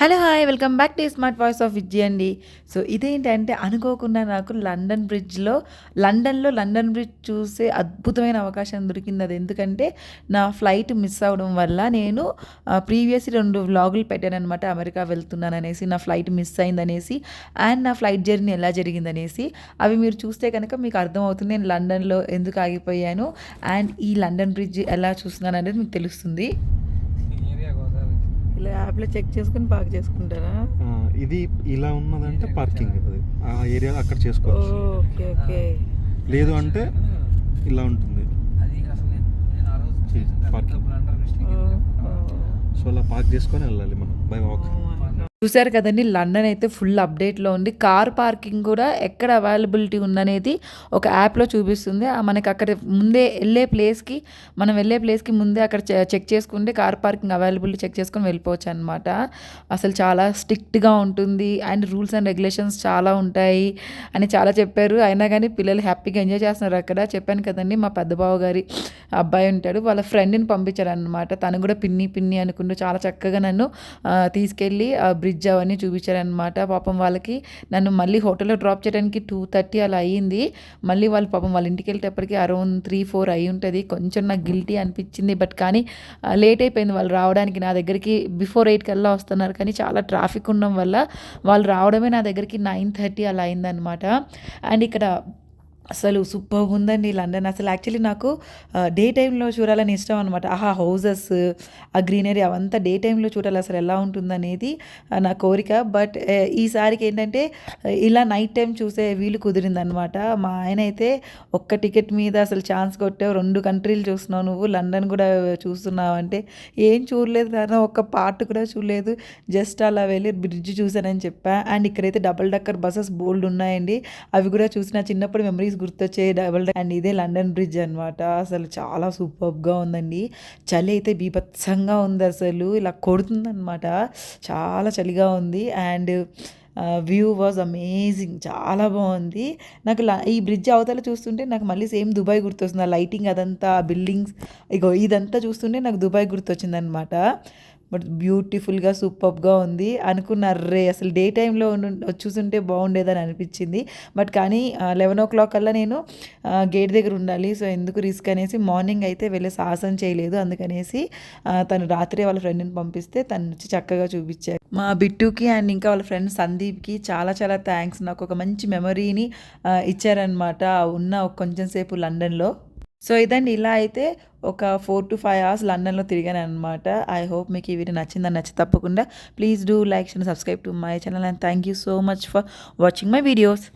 Hello hi welcome back to smart voice of Vijay అండి. So ఇదేంటంటే అనుకోకుండా నాకు లండన్ బ్రిడ్జ్లో లండన్లో లండన్ బ్రిడ్జ్ చూసే అద్భుతమైన అవకాశం దొరికింది. అది ఎందుకంటే నా ఫ్లైట్ మిస్ అవ్వడం వల్ల నేను ప్రీవియస్ రెండు వ్లాగులు పెట్టాను అనమాట అమెరికా వెళ్తున్నాను అనేసి నా ఫ్లైట్ మిస్ అయిందనేసి అండ్ నా ఫ్లైట్ జర్నీ ఎలా జరిగిందనేసి. అవి మీరు చూస్తే కనుక మీకు అర్థమవుతుంది నేను లండన్లో ఎందుకు ఆగిపోయాను అండ్ ఈ లండన్ బ్రిడ్జ్ ఎలా చూస్తున్నాను అనేది మీకు తెలుస్తుంది. ఇలా యాప్లో చెక్ చేసుకుని పార్క్ చేసుకుంటారా? ఇది ఇలా ఉన్నదంటే పార్కింగ్ అది. ఆ ఏరియా అక్కడ చేసుకోవచ్చు. Okay okay. లేదు అంటే ఇలా ఉంటుంది. అది అసలు నేను నేను ఆ రోజు చే- చేసిన parking. బ్లండర్ మిస్టేక్ సో అలా పార్క్ చేసుకొని వెళ్ళాలి మనం బై వాక్ చూసారు కదండి లండన్ అయితే ఫుల్ అప్డేట్లో ఉంది. కార్ పార్కింగ్ కూడా ఎక్కడ అవైలబిలిటీ ఉందనేది ఒక యాప్లో చూపిస్తుంది. ఆ మనకి అక్కడ ముందే వెళ్ళే ప్లేస్కి మనం వెళ్ళే ప్లేస్కి ముందే అక్కడ చెక్ చేసుకుంటే కార్ పార్కింగ్ అవైలబిలిటీ చెక్ చేసుకొని వెళ్ళిపోవచ్చు అనమాట అసలు చాలా స్ట్రిక్ట్గా ఉంటుంది అండ్ రూల్స్ అండ్ రెగ్యులేషన్స్ చాలా ఉంటాయి అని చాలా చెప్పారు. అయినా కానీ పిల్లలు హ్యాపీగా ఎంజాయ్ చేస్తున్నారు అక్కడ. చెప్పాను కదండి మా పెద్ద గారి అబ్బాయి ఉంటాడు. వాళ్ళ ఫ్రెండ్ని పంపించారు అనమాట తను కూడా పిన్ని పిన్ని అనుకుంటూ చాలా చక్కగా నన్ను తీసుకెళ్ళి బ్రిడ్జ్ అవన్నీ చూపించారనమాట పాపం వాళ్ళకి నన్ను మళ్ళీ హోటల్లో డ్రాప్ చేయడానికి టూ థర్టీ అలా అయ్యింది మళ్ళీ వాళ్ళు పాపం వాళ్ళ ఇంటికి వెళ్ళేటప్పటికి అరౌండ్ త్రీ ఫోర్ అయి ఉంటుంది. కొంచెం నాకు గిల్టీ అనిపించింది. బట్ కానీ లేట్ అయిపోయింది వాళ్ళు రావడానికి నా దగ్గరికి. బిఫోర్ ఎయిట్ కల్లా వస్తున్నారు. కానీ చాలా ట్రాఫిక్ ఉండడం వల్ల వాళ్ళు రావడమే నా దగ్గరికి నైన్ థర్టీ అలా అయిందనమాట అండ్ ఇక్కడ అసలు సూపర్ ఉందండి లండన్. అసలు యాక్చువల్లీ నాకు డే టైంలో చూడాలని ఇష్టం అనమాట ఆహా హౌజెస్ ఆ గ్రీనరీ అవంతా డే టైంలో చూడాలి అసలు ఎలా ఉంటుందనేది నా కోరిక. బట్ ఈసారికి ఏంటంటే ఇలా నైట్ టైం చూసే వీలు కుదిరిందనమాట మా ఆయన అయితే ఒక్క టికెట్ మీద అసలు ఛాన్స్ కొట్టావు రెండు కంట్రీలు చూస్తున్నావు నువ్వు లండన్ కూడా చూస్తున్నావు అంటే ఏం చూడలేదు కానీ ఒక్క పార్ట్ కూడా చూడలేదు. జస్ట్ అలా వెళ్ళి బ్రిడ్జ్ చూసానని చెప్పా. అండ్ ఇక్కడైతే డబుల్ డక్కర్ బస్సెస్ బోల్డ్ ఉన్నాయండి. అవి కూడా చూసిన చిన్నప్పుడు మెమరీస్ గుర్తొచ్చే డబుల్ అండ్ ఇదే లండన్ బ్రిడ్జ్ అనమాట అసలు చాలా సూపర్గా ఉందండి. చలి అయితే బీభత్సంగా ఉంది అసలు. ఇలా కొడుతుందనమాట చాలా చలిగా ఉంది. అండ్ వ్యూ వాజ్ అమేజింగ్ చాలా బాగుంది. నాకు ఈ బ్రిడ్జ్ అవతల చూస్తుంటే నాకు మళ్ళీ సేమ్ దుబాయ్ గుర్తొస్తుంది. ఆ లైటింగ్ అదంతా బిల్డింగ్స్ ఇగో ఇదంతా చూస్తుంటే నాకు దుబాయ్ గుర్తొచ్చిందనమాట బట్ బ్యూటిఫుల్గా సూపర్గా ఉంది అనుకున్నారే అసలు డే టైంలో చూసుంటే బాగుండేదని అనిపించింది. బట్ కానీ లెవెన్ ఓ క్లాక్ కల్లా నేను గేట్ దగ్గర ఉండాలి. సో ఎందుకు రిస్క్ అనేసి మార్నింగ్ అయితే వెళ్ళే సాహసం చేయలేదు. అందుకనేసి తను రాత్రి వాళ్ళ ఫ్రెండ్ని పంపిస్తే తను వచ్చి చక్కగా చూపించారు. మా బిట్టుకి అండ్ ఇంకా వాళ్ళ ఫ్రెండ్ సందీప్కి చాలా చాలా థ్యాంక్స్. నాకు ఒక మంచి మెమరీని ఇచ్చారనమాట ఉన్న కొంచెం సేపు లండన్లో. సో ఇదండి ఇలా అయితే ఒక ఫోర్ టు ఫైవ్ అవర్స్ లండన్లో తిరిగాను అనమాట ఐ హోప్ మీకు ఈ వీడియో నచ్చిందని నచ్చి తప్పకుండా. Please do like and subscribe to my channel and thank you so much for watching my videos